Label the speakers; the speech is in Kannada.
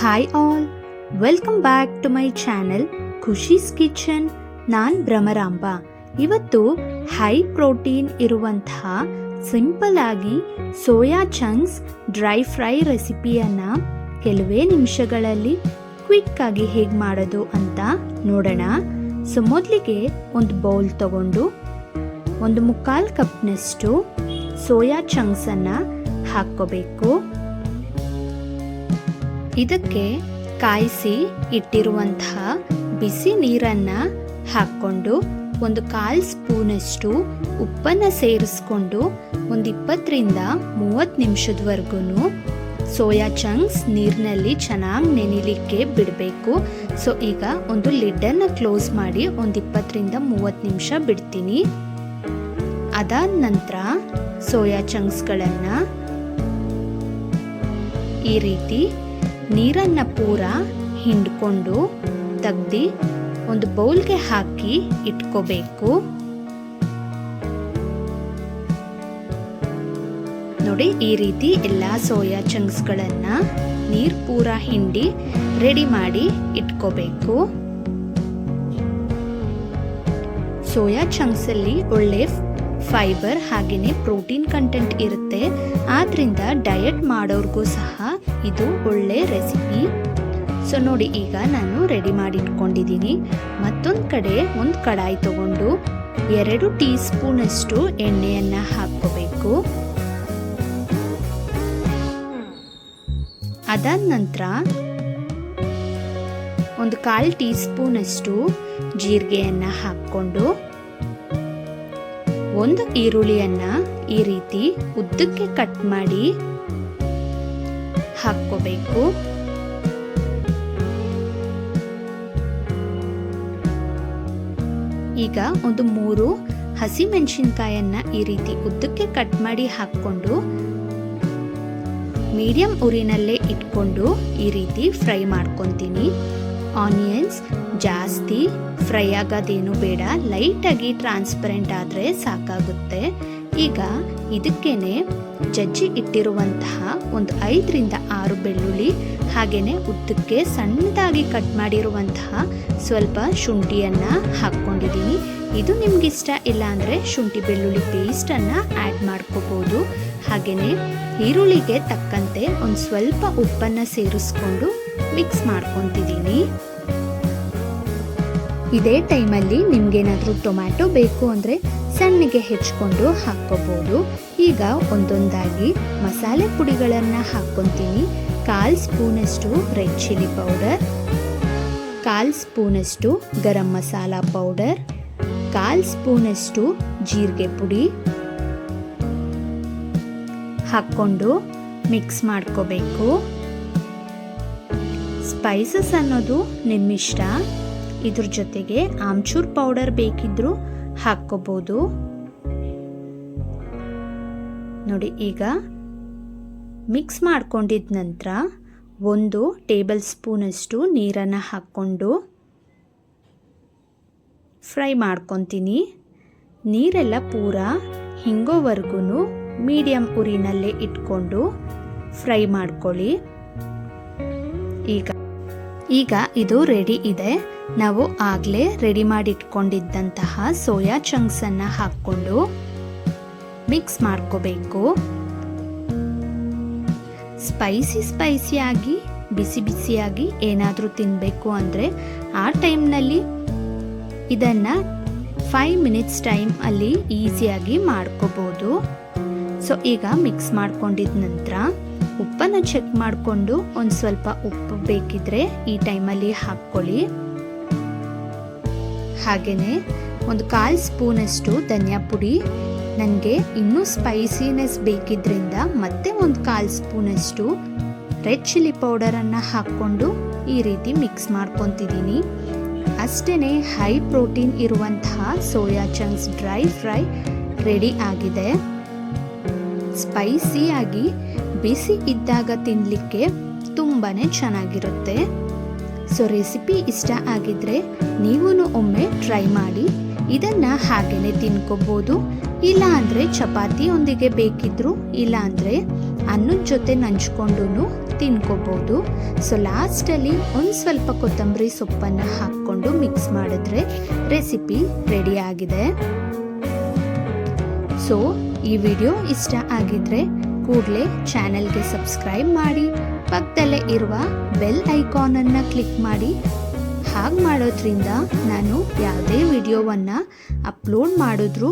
Speaker 1: Hi all welcome back to my channel Khushi's kitchen ನಾನು ಭ್ರಮರಾಂಬ. ಇವತ್ತು ಹೈ ಪ್ರೋಟೀನ್ ಇರುವಂತಹ ಸಿಂಪಲ್ ಆಗಿ ಸೋಯಾ ಚಂಕ್ಸ್ ಡ್ರೈ ಫ್ರೈ ರೆಸಿಪಿಯನ್ನು ಕೆಲವೇ ನಿಮಿಷಗಳಲ್ಲಿ ಕ್ವಿಕ್ ಆಗಿ ಹೇಗೆ ಮಾಡೋದು ಅಂತ ನೋಡೋಣ. ಸೊ ಮೊದಲಿಗೆ ಒಂದು ಬೌಲ್ ತಗೊಂಡು ಒಂದು ಮುಕ್ಕಾಲು ಕಪ್ನಷ್ಟು ಸೋಯಾ ಚಂಕ್ಸನ್ನು ಹಾಕ್ಕೋಬೇಕು. ಇದಕ್ಕೆ ಕಾಯಿಸಿ ಇಟ್ಟಿರುವಂತಹ ಬಿಸಿ ನೀರನ್ನ ಹಾಕ್ಕೊಂಡು ಒಂದು ಕಾಲು ಸ್ಪೂನಷ್ಟು ಉಪ್ಪನ್ನು ಸೇರಿಸ್ಕೊಂಡು ಒಂದು ಇಪ್ಪತ್ತರಿಂದ ಮೂವತ್ತು ನಿಮಿಷದವರೆಗೂ ಸೋಯಾ ಚಂಕ್ಸ್ ನೀರಿನಲ್ಲಿ ಚೆನ್ನಾಗಿ ನೆನಿಲಿಕ್ಕೆ ಬಿಡಬೇಕು. ಸೊ, ಈಗ ಒಂದು ಲಿಡ್ಡನ್ನು ಕ್ಲೋಸ್ ಮಾಡಿ ಒಂದು ಇಪ್ಪತ್ತರಿಂದ ಮೂವತ್ತು ನಿಮಿಷ ಬಿಡ್ತೀನಿ. ಅದಾದ ನಂತರ ಸೋಯಾ ಚಂಕ್ಸ್ಗಳನ್ನು ಈ ರೀತಿ ನೀರನ್ನು ಪೂರ ಹಿಂಡ್ಕೊಂಡು ತೆಗ್ದು ಒಂದು ಬೌಲ್ಗೆ ಹಾಕಿ ಇಟ್ಕೋಬೇಕು. ನೋಡಿ, ಈ ರೀತಿ ಎಲ್ಲ ಸೋಯಾ ಚಂಕ್ಸ್ಗಳನ್ನು ನೀರು ಪೂರ ಹಿಂಡಿ ರೆಡಿ ಮಾಡಿ ಇಟ್ಕೋಬೇಕು. ಸೋಯಾ ಚಂಕ್ಸಲ್ಲಿ ಒಳ್ಳೆ ಫೈಬರ್ ಹಾಗೆಯೇ ಪ್ರೋಟೀನ್ ಕಂಟೆಂಟ್ ಇರುತ್ತೆ. ಆದ್ರಿಂದ ಡಯಟ್ ಮಾಡೋರಿಗೂ ಸಹ ಇದು ಒಳ್ಳೆ ರೆಸಿಪಿ ಸೊ ನೋಡಿ ಈಗ ನಾನು ರೆಡಿ ಮಾಡಿ ಇಟ್ಕೊಂಡಿದ್ದೀನಿ ಮತ್ತೊಂದು ಕಡೆ ಒಂದು ಕಡಾಯಿ ತಗೊಂಡು ಎರಡು ಟೀ ಸ್ಪೂನಷ್ಟು ಎಣ್ಣೆಯನ್ನು ಹಾಕ್ಕೋಬೇಕು. ಅದಾದ ನಂತರ ಒಂದು ಕಾಲು ಟೀ ಸ್ಪೂನಷ್ಟು ಜೀರಿಗೆಯನ್ನು ಹಾಕ್ಕೊಂಡು ಒಂದು ಈರುಳ್ಳಿಯನ್ನ ಈ ರೀತಿ ಉದ್ದಕ್ಕೆ ಕಟ್ ಮಾಡಿ ಹಾಕ್ಕೋಬೇಕು. ಈಗ ಒಂದು ಮೂರು ಹಸಿ ಮೆಣಸಿನ್ಕಾಯನ್ನ ಈ ರೀತಿ ಉದ್ದಕ್ಕೆ ಕಟ್ ಮಾಡಿ ಹಾಕ್ಕೊಂಡು ಮೀಡಿಯಂ ಉರಿನಲ್ಲೇ ಇಟ್ಕೊಂಡು ಈ ರೀತಿ ಫ್ರೈ ಮಾಡ್ಕೊತೀನಿ. ಆನಿಯನ್ಸ್ ಜಾಸ್ತಿ ಫ್ರೈ ಆಗೋದೇನು ಬೇಡ. ಲೈಟಾಗಿ ಟ್ರಾನ್ಸ್ಪರೆಂಟ್ ಆದರೆ ಸಾಕಾಗುತ್ತೆ. ಈಗ ಇದಕ್ಕೇನೆ ಜಜ್ಜಿ ಇಟ್ಟಿರುವಂತಹ ಒಂದು ಐದರಿಂದ ಆರು ಬೆಳ್ಳುಳ್ಳಿ ಹಾಗೆಯೇ ಉದ್ದಕ್ಕೆ ಸಣ್ಣದಾಗಿ ಕಟ್ ಮಾಡಿರುವಂತಹ ಸ್ವಲ್ಪ ಶುಂಠಿಯನ್ನು ಹಾಕ್ಕೊಂಡಿದ್ದೀನಿ. ಇದು ನಿಮ್ಗಿಷ್ಟ ಇಲ್ಲ ಅಂದರೆ ಶುಂಠಿ ಬೆಳ್ಳುಳ್ಳಿ ಪೇಸ್ಟನ್ನು ಆ್ಯಡ್ ಮಾಡ್ಕೋಬೋದು. ಹಾಗೆಯೇ ಈರುಳ್ಳಿಗೆ ತಕ್ಕಂತೆ ಒಂದು ಸ್ವಲ್ಪ ಉಪ್ಪನ್ನು ಸೇರಿಸ್ಕೊಂಡು ಮಿಕ್ಸ್ ಮಾಡ್ಕೊತಿದ್ದೀನಿ. ಇದೇ ಟೈಮಲ್ಲಿ ನಿಮಗೇನಾದರೂ ಟೊಮ್ಯಾಟೊ ಬೇಕು ಅಂದರೆ ಸಣ್ಣಗೆ ಹೆಚ್ಕೊಂಡು ಹಾಕ್ಕೋಬೋದು. ಈಗ ಒಂದೊಂದಾಗಿ ಮಸಾಲೆ ಪುಡಿಗಳನ್ನು ಹಾಕ್ಕೊತೀನಿ. ಕಾಲು ಸ್ಪೂನಷ್ಟು ರೆಡ್ ಚಿಲ್ಲಿ ಪೌಡರ್, ಕಾಲು ಸ್ಪೂನಷ್ಟು ಗರಂ ಮಸಾಲ ಪೌಡರ್, ಕಾಲು ಸ್ಪೂನಷ್ಟು ಜೀರಿಗೆ ಪುಡಿ ಹಾಕ್ಕೊಂಡು ಮಿಕ್ಸ್ ಮಾಡ್ಕೋಬೇಕು. ಸ್ಪೈಸಸ್ ಅನ್ನೋದು ನಿಮ್ಮಿಷ್ಟ. ಇದ್ರ ಜೊತೆಗೆ ಆಮ್ಚೂರ್ ಪೌಡರ್ ಬೇಕಿದ್ರೂ ಹಾಕ್ಕೋಬೋದು. ನೋಡಿ, ಈಗ ಮಿಕ್ಸ್ ಮಾಡ್ಕೊಂಡಿದ ನಂತರ ಒಂದು ಟೇಬಲ್ ಸ್ಪೂನಷ್ಟು ನೀರನ್ನು ಹಾಕ್ಕೊಂಡು ಫ್ರೈ ಮಾಡ್ಕೊತೀನಿ. ನೀರೆಲ್ಲ ಪೂರ ಹಿಂಗೋವರೆಗೂ ಮೀಡಿಯಂ ಉರಿನಲ್ಲೇ ಇಟ್ಕೊಂಡು ಫ್ರೈ ಮಾಡ್ಕೊಳ್ಳಿ. ಈಗ ಈಗ ಇದು ರೆಡಿ ಇದೆ. ನಾವು ಆಗಲೇ ರೆಡಿ ಮಾಡಿ ಇಟ್ಕೊಂಡಿದ್ದಂತಹ ಸೋಯಾ ಚಂಕ್ಸನ್ನು ಹಾಕ್ಕೊಂಡು ಮಿಕ್ಸ್ ಮಾಡ್ಕೋಬೇಕು. ಸ್ಪೈಸಿ ಸ್ಪೈಸಿಯಾಗಿ ಬಿಸಿ ಬಿಸಿಯಾಗಿ ಏನಾದರೂ ತಿನ್ನಬೇಕು ಅಂದರೆ ಆ ಟೈಮ್ನಲ್ಲಿ ಇದನ್ನು ಫೈವ್ ಮಿನಿಟ್ಸ್ ಟೈಮ್ ಅಲ್ಲಿ ಈಸಿಯಾಗಿ ಮಾಡ್ಕೋಬೋದು. ಸೊ ಈಗ ಮಿಕ್ಸ್ ಮಾಡ್ಕೊಂಡಿದ ನಂತರ ಉಪ್ಪನ್ನು ಚೆಕ್ ಮಾಡಿಕೊಂಡು ಒಂದು ಸ್ವಲ್ಪ ಉಪ್ಪು ಬೇಕಿದ್ರೆ ಈ ಟೈಮಲ್ಲಿ ಹಾಕ್ಕೊಳ್ಳಿ. ಹಾಗೆಯೇ ಒಂದು ಕಾಲು ಸ್ಪೂನಷ್ಟು ಧನಿಯಾ ಪುಡಿ. ನನಗೆ ಇನ್ನೂ ಸ್ಪೈಸಿನೆಸ್ ಬೇಕಿದ್ದರಿಂದ ಮತ್ತೆ ಒಂದು ಕಾಲು ಸ್ಪೂನಷ್ಟು ರೆಡ್ ಚಿಲ್ಲಿ ಪೌಡರನ್ನು ಹಾಕ್ಕೊಂಡು ಈ ರೀತಿ ಮಿಕ್ಸ್ ಮಾಡ್ಕೊತಿದ್ದೀನಿ. ಅಷ್ಟೇ ಹೈ ಪ್ರೋಟೀನ್ ಇರುವಂತಹ soya chunks dry fry ready ಆಗಿದೆ. ಸ್ಪೈಸಿಯಾಗಿ ಬಿಸಿ ಇದ್ದಾಗ ತಿನ್ನಲಿಕ್ಕೆ ತುಂಬಾ ಚೆನ್ನಾಗಿರುತ್ತೆ. ಸೊ ರೆಸಿಪಿ ಇಷ್ಟ ಆಗಿದ್ರೆ ನೀವೂ ಒಮ್ಮೆ ಟ್ರೈ ಮಾಡಿ. ಇದನ್ನು ಹಾಗೆಯೇ ತಿನ್ಕೋಬೋದು. ಇಲ್ಲ ಅಂದರೆ ಚಪಾತಿಯೊಂದಿಗೆ ಬೇಕಿದ್ರು ಇಲ್ಲ ಅಂದರೆ ಅನ್ನದ ಜೊತೆ ನಂಚ್ಕೊಂಡು ತಿನ್ಕೋಬೋದು. ಸೊ ಲಾಸ್ಟಲ್ಲಿ ಒಂದು ಸ್ವಲ್ಪ ಕೊತ್ತಂಬರಿ ಸೊಪ್ಪನ್ನು ಹಾಕ್ಕೊಂಡು ಮಿಕ್ಸ್ ಮಾಡಿದ್ರೆ ರೆಸಿಪಿ ರೆಡಿ ಆಗಿದೆ. ಸೊ ಈ ವಿಡಿಯೋ ಇಷ್ಟ ಆಗಿದ್ರೆ ಕೂಡಲೇ ಚಾನೆಲ್ಗೆ ಸಬ್ಸ್ಕ್ರೈಬ್ ಮಾಡಿ. ಪಕ್ಕದಲ್ಲೇ ಇರುವ ಬೆಲ್ ಐಕಾನನ್ನು ಕ್ಲಿಕ್ ಮಾಡಿ. ಹಾಗೆ ಮಾಡೋದ್ರಿಂದ ನಾನು ಯಾವುದೇ ವಿಡಿಯೋವನ್ನು ಅಪ್ಲೋಡ್ ಮಾಡಿದ್ರೂ